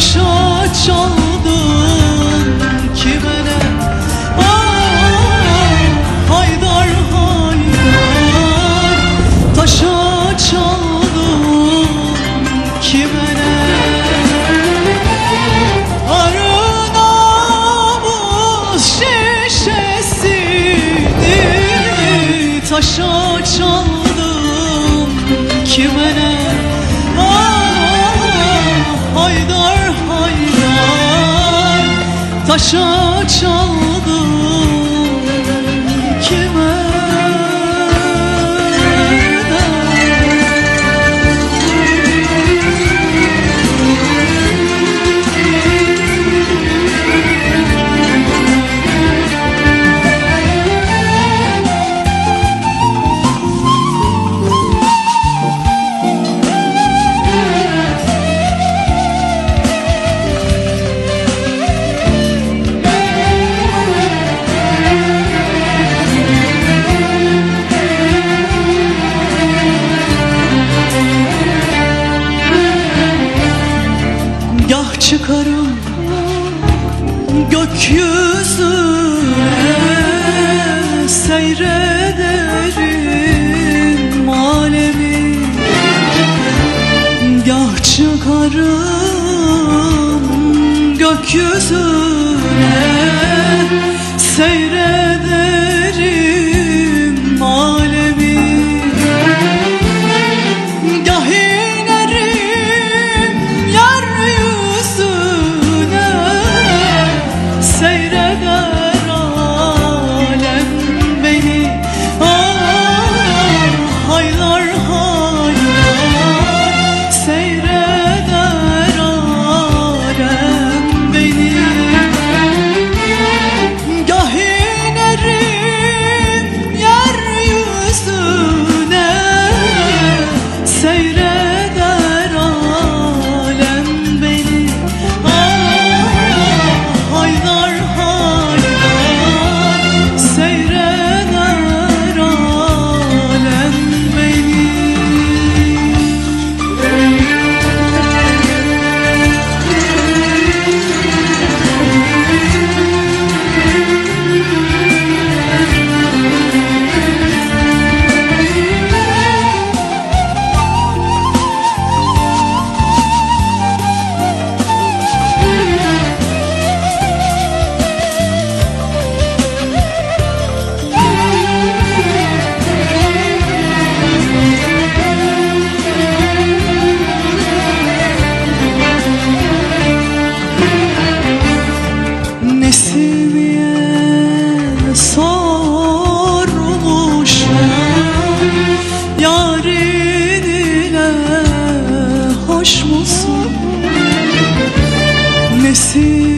Taşa çaldın kime ne Ah, Haydar haydar Taşa çaldın kime ne Arı namus şişesini Taşa ne Ah, Haydar haydar Taşa çaldım seyrederim alemi. Gah çıkarım gökyüzü sormuşum Yarın ile hoş musun? Nesin?